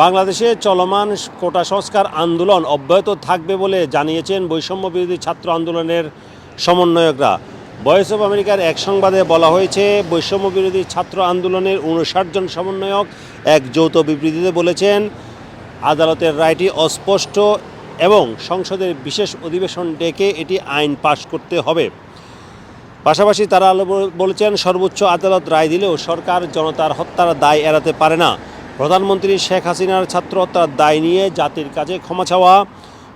বাংলাদেশে চলমান কোটা সংস্কার আন্দোলন অব্যাহত থাকবে বলে জানিয়েছেন বৈষম্য বিরোধী ছাত্র আন্দোলনের সমন্বয়করা। ভয়েস অব আমেরিকার এক সংবাদে বলা হয়েছে, বৈষম্য বিরোধী ছাত্র আন্দোলনের উনষাট জন সমন্বয়ক এক যৌথ বিবৃতিতে বলেছেন, আদালতের রায়টি অস্পষ্ট এবং সংসদের বিশেষ অধিবেশন ডেকে এটি আইন পাশ করতে হবে। পাশাপাশি তারা বলেছেন, সর্বোচ্চ আদালত রায় দিলেও সরকার জনতার হত্যার দায় এড়াতে পারে না। প্রধানমন্ত্রী শেখ হাসিনার ছাত্র হত্যার দায় নিয়ে জাতির কাছে ক্ষমা চাওয়া।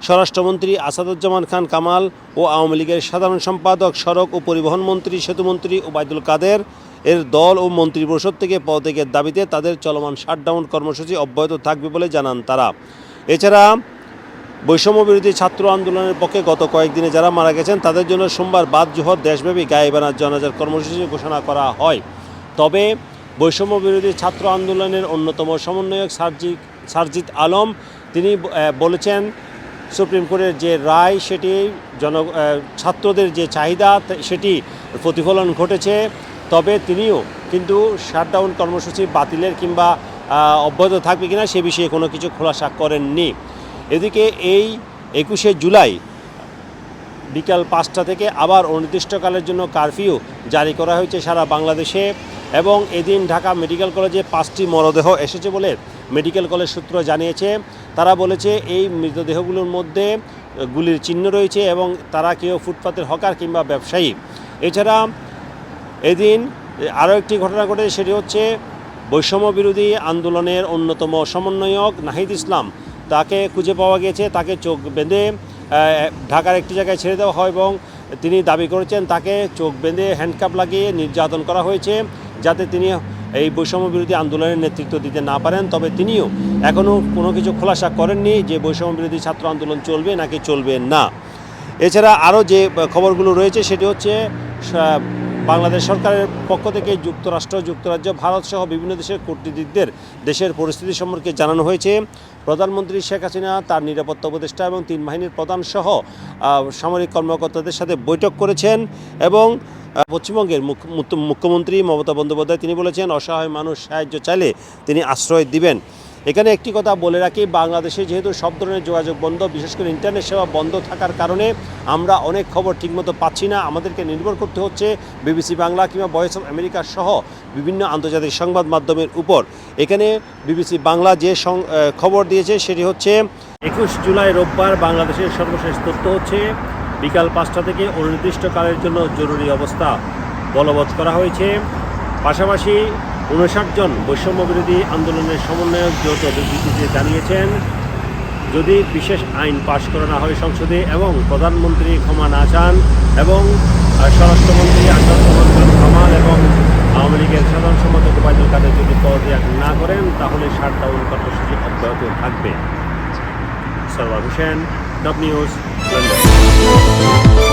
স্বরাষ্ট্রমন্ত্রী আসাদুজ্জামান খান কামাল ও আওয়ামী লীগের সাধারণ সম্পাদক, সড়ক ও পরিবহন মন্ত্রী, সেতুমন্ত্রী ওবায়দুল কাদের এর দল ও মন্ত্রিপরিষদ থেকে পদত্যাগের দাবিতে তাদের চলমান শাটডাউন কর্মসূচি অব্যাহত থাকবে বলে জানান তারা। এছাড়া বৈষম্য বিরোধী ছাত্র আন্দোলনের পক্ষে গত কয়েকদিনে যারা মারা গেছেন, তাদের জন্য সোমবার বাদ জোহর দেশব্যাপী গায়েবানার জনাজার কর্মসূচি ঘোষণা করা হয়। তবে বৈষম্য বিরোধী ছাত্র আন্দোলনের অন্যতম সমন্বয়ক সারজিৎ সারজিৎ আলম। তিনি বলেছেন, সুপ্রিম কোর্টের যে রায়, সেটি জন ছাত্রদের যে চাহিদা সেটি প্রতিফলন ঘটেছে। তবে তিনিও কিন্তু শাটডাউন কর্মসূচি বাতিলের কিংবা অব্যাহত থাকবে কিনা সে বিষয়ে কোনো কিছু খোলাসা করেননি। এদিকে এই একুশে জুলাই বিকাল পাঁচটা থেকে আবার অনির্দিষ্টকালের জন্য কারফিউ জারি করা হয়েছে সারা বাংলাদেশে। এবং এদিন ঢাকা মেডিকেল কলেজে পাঁচটি মরদেহ এসেছে বলে মেডিকেল কলেজ সূত্র জানিয়েছে। তারা বলেছে, এই মৃতদেহগুলোর মধ্যে গুলির চিহ্ন রয়েছে এবং তারা কেউ ফুটপাতের হকার কিংবা ব্যবসায়ী। এছাড়া এদিন আরও একটি ঘটনা ঘটেছে, সেটি হচ্ছে বৈষম্য বিরোধী আন্দোলনের অন্যতম সমন্বয়ক নাহিদ ইসলাম তাকে খুঁজে পাওয়া গেছে, তাকে চোখ বেঁধে ঢাকার একটি জায়গায় ছেড়ে দেওয়া হয় এবং তিনি দাবি করেছেন তাকে চোখ বেঁধে হ্যান্ডকাপ লাগিয়ে নির্যাতন করা হয়েছে। যাতে তিনি এই বৈষম্য বিরোধী আন্দোলনের নেতৃত্ব দিতে না পারেন, তবে তিনিও এখনও কোনো কিছু খোলাসা করেননি যে বৈষম্য বিরোধী ছাত্র আন্দোলন চলবে নাকি চলবে না। এছাড়া আরও যে খবরগুলো রয়েছে সেটি হচ্ছে বাংলাদেশ সরকারের পক্ষ থেকে যুক্তরাষ্ট্র, যুক্তরাজ্য, ভারত সহ বিভিন্ন দেশের কূটনীতিকদের দেশের পরিস্থিতি সম্পর্কে জানানো হয়েছে। প্রধানমন্ত্রী শেখ হাসিনা, তার নিরাপত্তা উপদেষ্টা এবং তিন বাহিনীর প্রধান সহ সামরিক কর্মকর্তাদের সাথে বৈঠক করেছেন এবং পশ্চিমবঙ্গের মুখ্য- মুখ্য- মুখ্যমন্ত্রী মমতা বন্দ্যোপাধ্যায়, তিনি বলেছেন, অসহায় মানুষ সাহায্য চাইলে তিনি আশ্রয় দিবেন। এখানে একটি কথা বলে রাখি, বাংলাদেশে যেহেতু সব ধরনের যোগাযোগ বন্ধ, বিশেষ করে ইন্টারনেট সেবা বন্ধ থাকার কারণে আমরা অনেক খবর ঠিকমতো পাচ্ছি না। আমাদেরকে নির্ভর করতে হচ্ছে বিবিসি বাংলা কিংবা ভয়েস অফ আমেরিকা সহ বিভিন্ন আন্তর্জাতিক সংবাদ মাধ্যমের উপর। এখানে বিবিসি বাংলা যে খবর দিয়েছে, সেটি হচ্ছে, একুশ জুলাই রোববার বাংলাদেশের সর্বশেষ তথ্য হচ্ছে বিকাল পাঁচটা থেকে অনির্দিষ্টকালের জন্য জরুরি অবস্থা বলবৎ করা হয়েছে। পাশাপাশি উনষাট জন বৈষম্য বিরোধী আন্দোলনের সমন্বয়ক যৌথ বিবৃতিতে জানিয়েছেন, যদি বিশেষ আইন পাশ করা না হয় সংসদে এবং প্রধানমন্ত্রী ক্ষমা না চান এবং স্বরাষ্ট্রমন্ত্রী খান কামাল এবং আওয়ামী লীগের সাধারণ সম্পাদক ওবায়দুল কাদের যদি পদত্যাগ না করেন, তাহলে শাটডাউন কর্মসূচি অব্যাহত থাকবে। Sarwar Hossain top news, London. Thank you.